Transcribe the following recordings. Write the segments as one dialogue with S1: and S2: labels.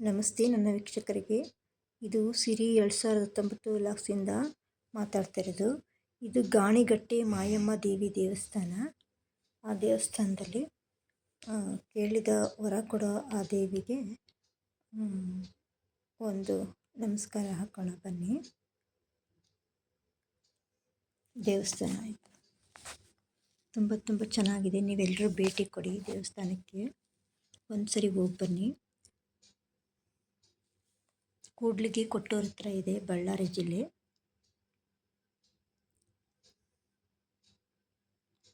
S1: ನಮಸ್ತೆ ನನ್ನ ವೀಕ್ಷಕರಿಗೆ. ಇದು ಸಿರಿ ಎರಡು ಸಾವಿರದ ಹತ್ತೊಂಬತ್ತು ಲಾಕ್ಸಿಂದ ಮಾತಾಡ್ತಾ ಇರೋದು. ಇದು ಗಾಣಿಗಟ್ಟೆ ಮಾಯಮ್ಮ ದೇವಿ ದೇವಸ್ಥಾನ. ಆ ದೇವಸ್ಥಾನದಲ್ಲಿ ಕೇಳಿದ ವರ ಕೊಡೋ ಆ ದೇವಿಗೆ ಒಂದು ನಮಸ್ಕಾರ ಹಾಕೋಣ, ಬನ್ನಿ. ದೇವಸ್ಥಾನ ಆಯಿತು ತುಂಬ ತುಂಬ ಚೆನ್ನಾಗಿದೆ. ನೀವೆಲ್ಲರೂ ಭೇಟಿ ಕೊಡಿ ದೇವಸ್ಥಾನಕ್ಕೆ. ಒಂದು ಸರಿ ಹೋಗಿ ಬನ್ನಿ. ಕೂಡ್ಲಿಗಿ ಕೊಟ್ಟೂರ ಹತ್ರ ಇದೆ ಬಳ್ಳಾರಿ ಜಿಲ್ಲೆ.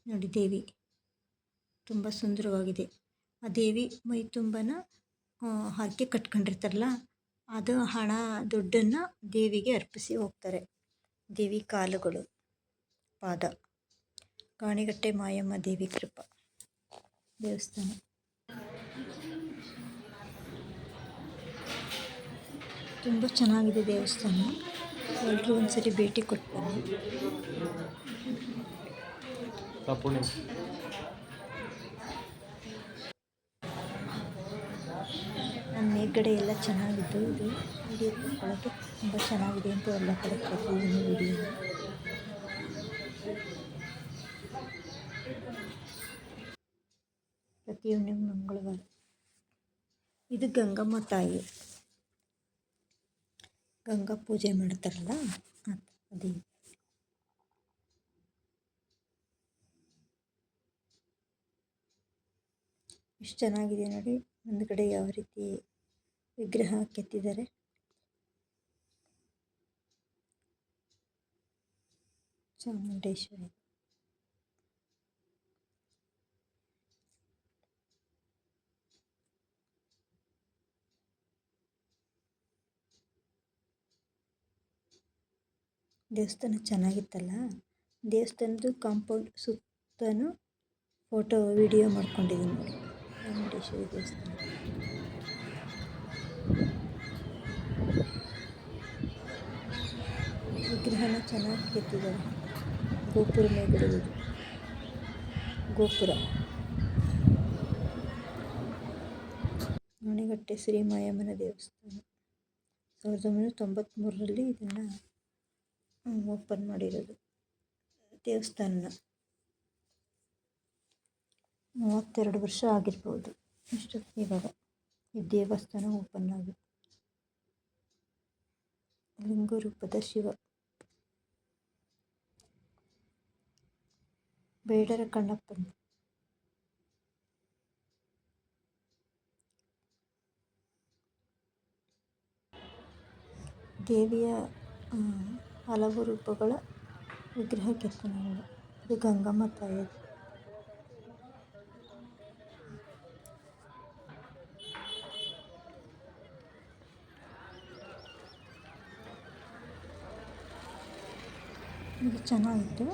S1: ನೋಡಿ ದೇವಿ, ತುಂಬ ಸುಂದರವಾಗಿದೆ. ಆ ದೇವಿ ಮೈ ತುಂಬನ ಹರಕೆ ಕಟ್ಕೊಂಡಿರ್ತಾರಲ್ಲ, ಅದು ಹಣ, ದುಡ್ಡನ್ನು ದೇವಿಗೆ ಅರ್ಪಿಸಿ ಹೋಗ್ತಾರೆ. ದೇವಿ ಕಾಲುಗಳು, ಪಾದ. ಕಾಣಿಗಟ್ಟೆ ಮಾಯಮ್ಮ ದೇವಿ ಕೃಪ. ದೇವಸ್ಥಾನ. ತುಂಬ ಚೆನ್ನಾಗಿದೆ ದೇವಸ್ಥಾನ. ಎಲ್ಲರೂ ಒಂದ್ಸರಿ ಭೇಟಿ ಕೊಟ್ಟು ಬನ್ನಿ ನನ್ನ ಮೇಲ್ಗಡೆ ಎಲ್ಲ ಚೆನ್ನಾಗಿದ್ದು ಇದು. ವಿಡಿಯೋ ತುಂಬ ಚೆನ್ನಾಗಿದೆ ಅಂತ ಎಲ್ಲ ಕಡೆ ಕೊಟ್ಟಿದ್ದೀನಿ ವಿಡಿಯೋ ಪ್ರತಿಯೊಂದು ಮಂಗಳವಾರ. ಇದು ಗಂಗಮ್ಮ ತಾಯಿ. ಗಂಗಾ ಪೂಜೆ ಮಾಡ್ತಾರಲ್ಲ ಅದೇ. ಎಷ್ಟು ಚೆನ್ನಾಗಿದೆ ನೋಡಿ ಒಂದು ಯಾವ ರೀತಿ ವಿಗ್ರಹ ಕೆತ್ತಿದ್ದಾರೆ. ಚಾಮುಂಡೇಶ್ವರಿ. ದೇವಸ್ಥಾನ ಚೆನ್ನಾಗಿತ್ತಲ್ಲ, ದೇವಸ್ಥಾನದ್ದು ಕಾಂಪೌಂಡ್ ಸುತ್ತಲೂ ಫೋಟೋ ವಿಡಿಯೋ ಮಾಡ್ಕೊಂಡಿದ್ದೀನಿ ನೋಡಿ. ಚಾಮುಂಡೇಶ್ವರಿ ದೇವಸ್ಥಾನ. ವಿಗ್ರಹನ ಚೆನ್ನಾಗಿ ಕೆತ್ತಿದ್ದಾರೆ ಗೋಪುರ ಮೇಲಿರುವುದು ಗೋಪುರ. ಮಣಿಗಟ್ಟೆ ಶ್ರೀ ಮಾಯಮ್ಮನ ದೇವಸ್ಥಾನ. ಸಾವಿರದ ಒಂಬೈನೂರ ತೊಂಬತ್ತ್ಮೂರರಲ್ಲಿ ಇದನ್ನು ಓಪನ್ ಮಾಡಿರೋದು. ದೇವಸ್ಥಾನ ಮೂವತ್ತೆರಡು ವರ್ಷ ಆಗಿರ್ಬೋದು. ಇಷ್ಟು ಇವಾಗ ಈ ದೇವಸ್ಥಾನ ಓಪನ್ ಆಗಿ ಲಿಂಗ ರೂಪದ ಶಿವ. ಬೇಡರ ಕಣ್ಣಪ್ಪನ. ದೇವಿಯ ಹಲವು ರೂಪಗಳ ವಿಗ್ರಹ ಕೆತ್ತನೆಗಳು ಇದು ಗಂಗಮ್ಮ ತಾಯಿ ಇದು ಚೆನ್ನಾಗಿತ್ತು.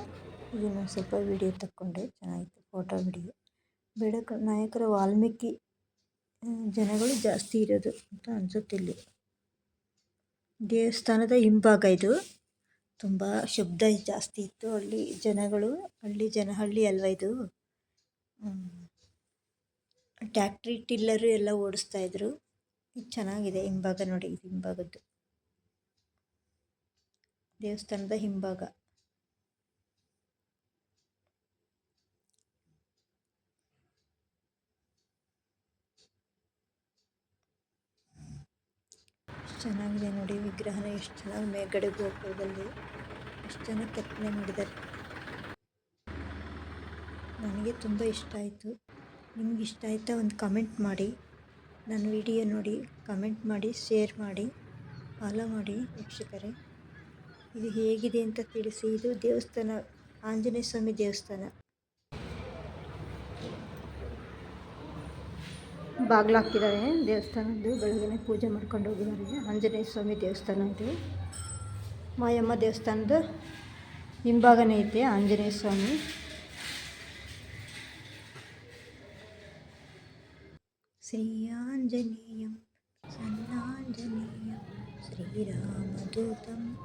S1: ಇದನ್ನು ಸ್ವಲ್ಪ ವಿಡಿಯೋ ತಕ್ಕೊಂಡೆ. ಚೆನ್ನಾಗಿತ್ತು ಫೋಟೋ ವಿಡಿಯೋ ಬೇಡಕ ನಾಯಕರ ವಾಲ್ಮೀಕಿ ಜನಗಳು ಜಾಸ್ತಿ ಇರೋದು ಅಂತ ಅನ್ಸುತ್ತೆ ಇಲ್ಲಿ ದೇವಸ್ಥಾನದ ಹಿಂಭಾಗ ಇದು. ತುಂಬ ಶಬ್ದ ಜಾಸ್ತಿ ಇತ್ತು. ಹಳ್ಳಿ ಜನಗಳು, ಹಳ್ಳಿ ಜನ, ಹಳ್ಳಿ ಅಲ್ವಾ ಇದು? ಟ್ಯಾಕ್ಟ್ರಿ ಟಿಲ್ಲರು ಎಲ್ಲ ಓಡಿಸ್ತಾ ಇದ್ರು. ಚೆನ್ನಾಗಿದೆ ಹಿಂಭಾಗ ನೋಡಿ ಇದು ಹಿಂಭಾಗದ್ದು. ದೇವಸ್ಥಾನದ ಹಿಂಭಾಗ. ಚೆನ್ನಾಗಿದೆ ನೋಡಿ, ವಿಗ್ರಹನ ಎಷ್ಟು ಚೆನ್ನಾಗಿ ಮೇಲ್ಗಡೆ ಗೋಪುರದಲ್ಲಿ ಎಷ್ಟು ಚೆನ್ನಾಗಿ ಕೆತ್ತನೆ ಮಾಡಿದ್ದಾರೆ. ನನಗೆ ತುಂಬ ಇಷ್ಟ ಆಯಿತು. ನಿಮ್ಗೆ ಇಷ್ಟ ಆಯಿತಾ ಒಂದು ಕಮೆಂಟ್ ಮಾಡಿ. ನನ್ನ ವಿಡಿಯೋ ನೋಡಿ ಕಮೆಂಟ್ ಮಾಡಿ ಶೇರ್ ಮಾಡಿ ಫಾಲೋ ಮಾಡಿ ವೀಕ್ಷಕರೇ. ಇದು ಹೇಗಿದೆ ಅಂತ ತಿಳಿಸಿ. ಇದು ದೇವಸ್ಥಾನ, ಆಂಜನೇಯ ಸ್ವಾಮಿ ದೇವಸ್ಥಾನ. ಬಾಗಿಲು ಹಾಕಿದ್ದಾರೆ. ದೇವಸ್ಥಾನದ್ದು ಬೆಳಗ್ಗೆ ಪೂಜೆ ಮಾಡ್ಕೊಂಡು ಹೋಗಿದ್ದಾರೆ. ಆಂಜನೇಯ ಸ್ವಾಮಿ ದೇವಸ್ಥಾನ ಇದು. ಮಾಯಮ್ಮ ದೇವಸ್ಥಾನದ ಹಿಂಭಾಗನೇ ಐತೆ ಆಂಜನೇಯ ಸ್ವಾಮಿ. ಶ್ರೀ ಆಂಜನೇಯಂ ಸನ್ನಾಂಜನೇಯಂ ಶ್ರೀರಾಮದೂತಂ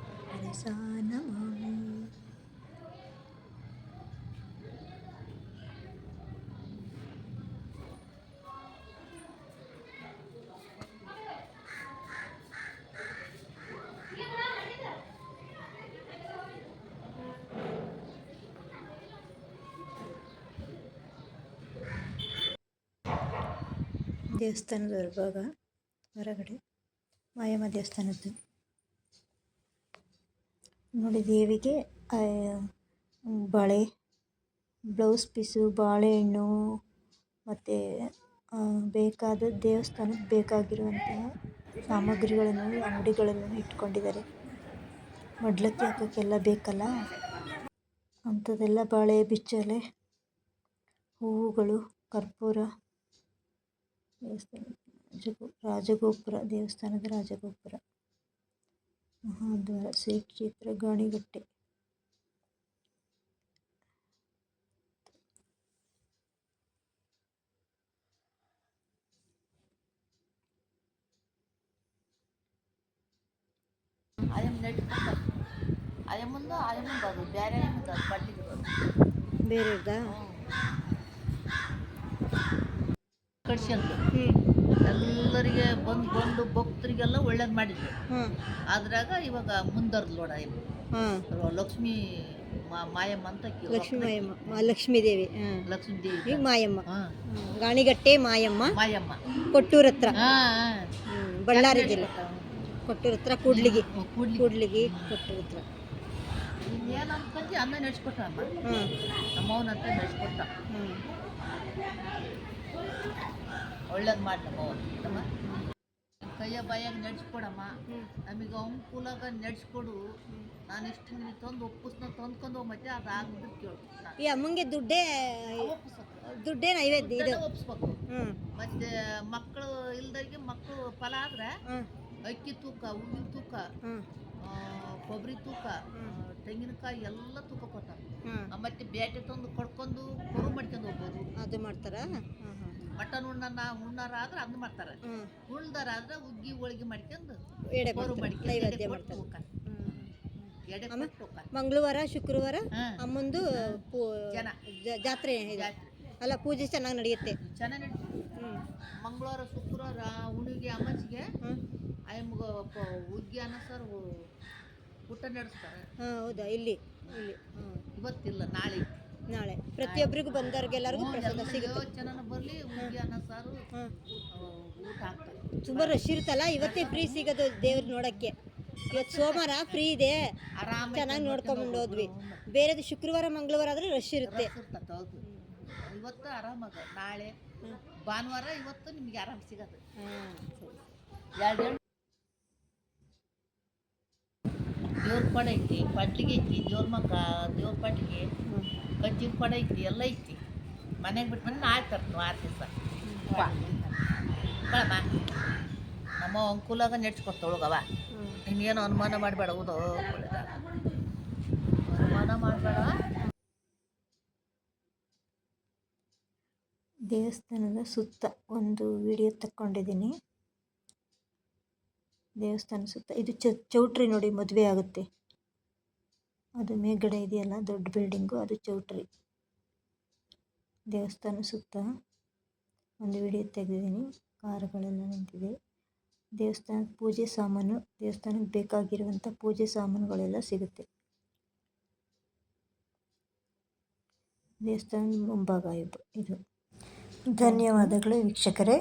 S1: ದೇವಸ್ಥಾನದ ಹೊರಭಾಗ ಹೊರಗಡೆ ಮಾಯಮ್ಮ ದೇವಸ್ಥಾನದ್ದು ನೋಡಿ, ದೇವಿಗೆ ಬಳೆ, ಬ್ಲೌಸ್ ಪೀಸು, ಬಾಳೆಹಣ್ಣು, ಮತ್ತು ಬೇಕಾದ ದೇವಸ್ಥಾನಕ್ಕೆ ಬೇಕಾಗಿರುವಂತಹ ಸಾಮಗ್ರಿಗಳನ್ನು, ಅಂಗಡಿಗಳನ್ನು ಇಟ್ಕೊಂಡಿದ್ದಾರೆ. ಮಡ್ಲಕ್ಕಿ ಹಾಕೋಕ್ಕೆಲ್ಲ ಬೇಕಲ್ಲ? ಅಂಥದ್ದೆಲ್ಲ ಬಾಳೆ, ಬಿಚ್ಚಲೆ, ಹೂವುಗಳು, ಕರ್ಪೂರ ದೇವಸ್ಥಾನ ರಾಜಗೋ ರಾಜಗೋಪುರ ದೇವಸ್ಥಾನದ ರಾಜಗೋಪುರ ಮಹಾದ್ವಾರ ಶ್ರೀ ಕ್ಷೇತ್ರ ಗಾಣಿಗಟ್ಟೆ
S2: ಆಯಮ್ಮ ನೆಟ್ಕೊಂಡ ಆಯಮ್ಮಂದು ಆಯಮ್ಮಂದು ಅದು ಬೇರೆ ಆಯಮ್ಮಂದು ಅದು ಬಡ್ಲಿಗೆ ಕಡ್ಸ್ಯಂತು ಎಲ್ಲರಿಗೆ ಬಂದು ಬಂದು ಭಕ್ತರಿಗೆಲ್ಲ ಒಳ್ಳೇದು ಮಾಡಿದ್ರು. ಅದ್ರಾಗ ಇವಾಗ ಮುಂದರ್ದು ನೋಡ ಲಕ್ಷ್ಮೀ ಮಾಯಮ್ಮ ಅಂತ
S1: ಲಕ್ಷ್ಮೀ ಮಾಯಮ್ಮ ಲಕ್ಷ್ಮೀ ದೇವಿ
S2: ಲಕ್ಷ್ಮೀ ದೇವಿ
S1: ಮಾಯಮ್ಮ. ಗಾಣಿಗಟ್ಟೆ ಮಾಯಮ್ಮ.
S2: ಮಾಯಮ್ಮ.
S1: ಕೊಟ್ಟೂರ ಹತ್ರ. ಬಳ್ಳಾರಿ ಜಿಲ್ಲೆ ಕೊಟ್ಟೂರ ಹತ್ರ ಕೂಡ್ಲಿಗಿ.
S2: ಕೂಡ್ಲಿ
S1: ಕೂಡ್ಲಿಗಿ. ಕೊಟ್ಟೂರ ಹತ್ರ.
S2: ಇನ್ನೇನು ಅನ್ಕೊಂಡಿ ಅನ್ನ ನಡೆಸ್ಕೊಟ್ಟ ಅಮ್ಮ
S1: ಹಾಂ
S2: ಹತ್ರ ನಡೆಸ್ಕೊಟ್ಟ. ಒಳ್ಳೇದು ಮಾಡ್ಲಮ್ಮ ಕೈಯ ಬಾಯಾಗ ನಡೆಸ್ಕೊಡಮ್ಮ. ನಮಗೆ ಅನುಕೂಲಾಗ ನಡೆಸ್ಕೊಡು. ನಾನು ಇಷ್ಟು ನಿನಗೆ ತಂದು ಒಪ್ಪಿಸ್ನ ತಂದ್ಕೊಂಡು ಮತ್ತೆ ಅದು ಆಗ್ಬಿಟ್ಟು ಕೇಳು.
S1: ಈ ಅಮ್ಮಂಗೆ ದುಡ್ಡೇ ದುಡ್ಡೇ ನೈವೇದ್ಯ ಇದು.
S2: ಒಪ್ಪಿಸ್ಬೇಕು. ಮತ್ತೆ ಮಕ್ಕಳು ಇಲ್ದಾಗೆ ಮಕ್ಕಳು ಫಲ ಆದ್ರೆ ಅಕ್ಕಿ ತೂಕ ಹೂವಿನ ತೂಕ ಕೊಬ್ಬರಿ ತೂಕ ತೆಂಗಿನಕಾಯಿ ಎಲ್ಲ ತೂಕ ಕೊಟ್ಟಾರ. ಮತ್ತೆ ಬೇಟೆ ತಂದು ಕೊಡ್ಕೊಂಡು ಕೊಡು ಮಾಡ್ಕೊಂಡು ಹೋಗ್ಬೋದು.
S1: ಅದು ಮಾಡ್ತಾರಾ?
S2: ಮಟನ್ ಉಣ್ಣನ ಉಣ್ಣರ ಆದ್ರೆ ಅದನ್ನ ಮಾಡ್ತಾರೆ.
S1: ಹಾಂ
S2: ಉಳ್ದಾರ ಆದ್ರೆ ಉಗ್ಗಿ ಹೋಳಿಗೆ ಮಾಡ್ಕೊಂಡು
S1: ನೈವೇದ್ಯ ಮಾಡ್ತಾರೆ. ಮಂಗಳವಾರ ಶುಕ್ರವಾರ. ಅಮ್ಮಂದು. ಜಾತ್ರೆ. ಅಲ್ಲ ಪೂಜೆ ಚೆನ್ನಾಗಿ ನಡೆಯುತ್ತೆ.
S2: ಚೆನ್ನಾಗಿ ಮಂಗಳವಾರ ಶುಕ್ರವಾರ ಹುಣ್ಣಿಗೆ ಅಮಾಸಿಗೆ
S1: ಹಾಂ
S2: ಆಯಮ್ಗ ಉಗ್ಗಿ ಅನ್ನ ಸರ್ ಊಟ ನಡೆಸ್ತಾರೆ.
S1: ಹೌದಾ? ಇಲ್ಲಿ. ಇಲ್ಲಿ.
S2: ಇವತ್ತಿಲ್ಲ ನಾಳೆ.
S1: ನಾಳೆ. ಪ್ರತಿಯೊಬ್ಬರಿಗೂ ಬಂದವ್ರಿಗೆಲ್ಲರಿಗೂ ಪ್ರಸಾದ ಸಿಗುತ್ತೆ.
S2: ತುಂಬಾ ಬರಲಿ ಸಾರು ಊಟ ಹಾಕ್ತಾರೆ.
S1: ತುಂಬ ರಶ್ ಇರುತ್ತಲ್ಲ? ಇವತ್ತೇ ಫ್ರೀ ಸಿಗೋದು ದೇವ್ರ ನೋಡಕ್ಕೆ. ಇವತ್ತು ಸೋಮವಾರ ಫ್ರೀ ಇದೆ. ಚೆನ್ನಾಗಿ ನೋಡ್ಕೊಂಡ್ ಹೋದ್ವಿ. ಬೇರೆದು ಶುಕ್ರವಾರ ಮಂಗಳವಾರ ಆದರೆ ರಶ್ ಇರುತ್ತೆ.
S2: ಇವತ್ತು ಆರಾಮಾಗ ನಾಳೆ ಭಾನುವಾರ ಇವತ್ತು ನಿಮ್ಗೆ ಆರಾಮ್ ಸಿಗತ್ತೆ ಎರಡು ದೇವ್ರ ಐತಿ ಪಡ್ಲಿಗೆ ಐತಿ ದೇವ್ರ ಮಕ್ಕ ದೇವ್ರ ಪಡ್ಲಿಗೆ ಕಜ್ಜಿನ ಕೊಡ ಐತಿ ಎಲ್ಲ ಐತಿ. ಮನೆಗೆ ಬಿಟ್ಟು ಬಂದು ನಾಳೆ ತರ್ತು ಆರು ದಿವಸ. ಕಳಮ್ಮ ನಮ್ಮ ಅಂಕುಲಾಗ ನೆಡ್ಸ್ಕೊಡ್ತಾಳಗವ ಇನ್ನೇನು ಅನುಮಾನ ಮಾಡಬೇಡ ಹೌದು. ಅನುಮಾನ ಮಾಡಬೇಡ.
S1: ದೇವಸ್ಥಾನದ ಸುತ್ತ ಒಂದು ವಿಡಿಯೋ ತಕ್ಕೊಂಡಿದ್ದೀನಿ. ದೇವಸ್ಥಾನ ಸುತ್ತ ಇದು ಚ ಚೌಟ್ರಿ ನೋಡಿ ಮದುವೆ ಆಗುತ್ತೆ. ಅದು ಮೇಲ್ಗಡೆ ಇದೆಯಲ್ಲ, ದೊಡ್ಡ ಬಿಲ್ಡಿಂಗು, ಅದು ಚೌಟ್ರಿ. ದೇವಸ್ಥಾನ ಸುತ್ತ ಒಂದು ವಿಡಿಯೋ ತೆಗೆದಿದ್ದೀನಿ ಕಾರುಗಳೆಲ್ಲ ನಿಂತಿದೆ. ದೇವಸ್ಥಾನದ ಪೂಜೆ ಸಾಮಾನು, ದೇವಸ್ಥಾನಕ್ಕೆ ಬೇಕಾಗಿರುವಂಥ ಪೂಜೆ ಸಾಮಾನುಗಳೆಲ್ಲ ಸಿಗುತ್ತೆ. ದೇವಸ್ಥಾನದ ಮುಂಭಾಗ ಇದು ಇದು. ಧನ್ಯವಾದಗಳು ವೀಕ್ಷಕರೇ.